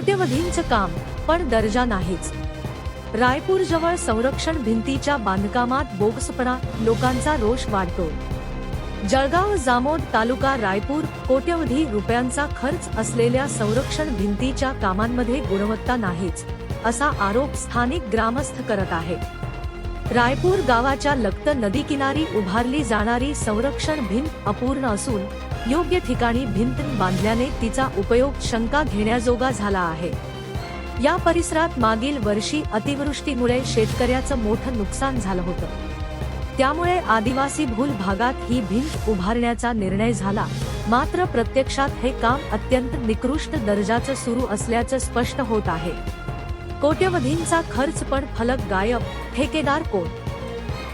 कोट्यवधींचं काम पण दर्जा नाहीच. रायपूर जवळ संरक्षण भिंतीच्या बांधकामात बोगसपणा लोकांचा रोष वाढतो. जळगाव जामोद तालुका रायपूर कोट्यवधी रुपयांचा खर्च असलेल्या संरक्षण भिंतीच्या कामांमध्ये गुणवत्ता नाहीच असा आरोप स्थानिक ग्रामस्थ करत आहेत. रायपूर गावाच्या लक्त नदीकिनारी उभारली जाणारी संरक्षण भिंत अपूर्ण असून योग्य ठिकाणी भिंत बांधल्याने तिचा उपयोग शंका घेण्याजोगा झाला आहे. या परिसरात मागील वर्षी अतिवृष्टीमुळे शेतकऱ्याचं मोठं नुकसान झालं होतं. त्यामुळे आदिवासी भूल भागात ही भिंत उभारण्याचा निर्णय झाला. मात्र प्रत्यक्षात हे काम अत्यंत निकृष्ट दर्जाचं सुरू असल्याचं स्पष्ट होत आहे. कोट्यवधींचा खर्च पण फलक गायब ठेकेदार कोण?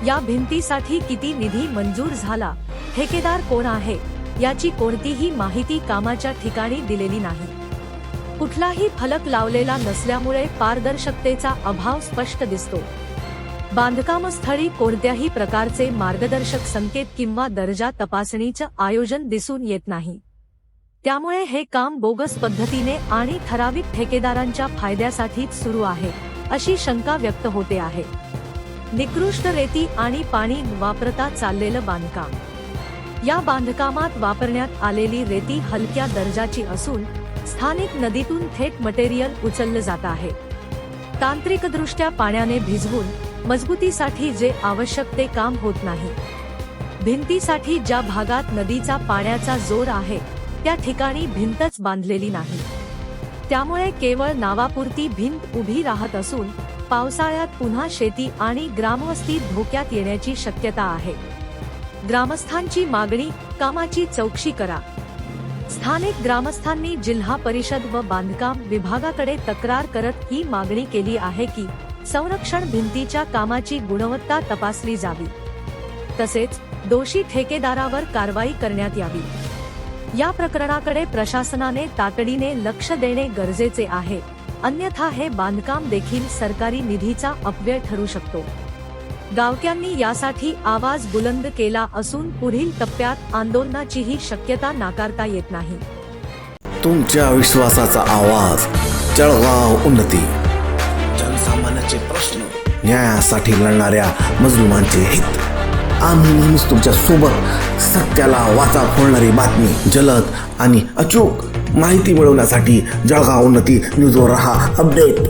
या भिंतीसाठी किती निधी मंजूर झाला? ठेकेदार कोण आहे? याची कोणतीही माहिती कामाच्या ठिकाणी दिलेली नाही. कुठलाही फलक लावलेला नसल्यामुळे पारदर्शकतेचा अभाव स्पष्ट दिसतो. बांधकामस्थळी कोणत्याही प्रकारचे मार्गदर्शक संकेत किंवा दर्जा तपासणीचं आयोजन दिसून येत नाही. त्यामुळे हे काम बोगस पद्धतीने आणि ठराविक ठेकेदारांच्या फायद्यासाठीच सुरू आहे अशी शंका व्यक्त होते आहे. निकृष्ट रेती आणि पाणी वापरता चाललेलं बांधकाम. या बांधकामात वापरण्यात आलेली रेती हलक्या दर्जाची असून स्थानिक नदीतून थेट मटेरियल उचललं जात आहे. तांत्रिकदृष्ट्या पाण्याने भिजवून मजबूतीसाठी जे आवश्यक ते काम होत नाही. भिंतीसाठी ज्या भागात नदीचा पाण्याचा जोर आहे त्या ठिकाणी भिंतच बांधलेली नाही. त्यामुळे केवळ नावापुरती भिंत उभी राहत असून पावसाळ्यात पुन्हा शेती आणि ग्रामवस्ती धोक्यात येण्याची शक्यता आहे. ग्रामस्थांची मागणी कामाची चौकशी करा. स्थानिक ग्रामस्थांनी जिल्हा परिषद व बांधकाम विभागाकडे तक्रार करत ही मागणी केली आहे की संरक्षण भिंतीच्या कामाची गुणवत्ता तपासली जावी. तसेच दोषी ठेकेदारावर कारवाई करण्यात यावी. या प्रकरणाकडे प्रशासनाने तातडीने लक्ष देणे गरजेचे आहे. अन्यथा हे बांधकाम देखील सरकारी निधीचा अपव्यय ठरू शकतो. गावक्यांनी यासाठी आवाज बुलंद केला असून पुढील टप्प्यात आंदोलनाचीही शक्यता नाकारता येत नाही. तुमच्या विश्वासाचा आवाज जळगाव उन्नती. जनसामान्याचे प्रश्न. न्यायासाठी लढणाऱ्या मजलुमांचे हित. आम्ही नेहमीच तुमच्यासोबत सत्याला वाचा फोडणारी बातमी जलद आणि अचूक माहिती मिळवण्यासाठी जळगाव उन्नती न्यूजवर रहा अपडेट.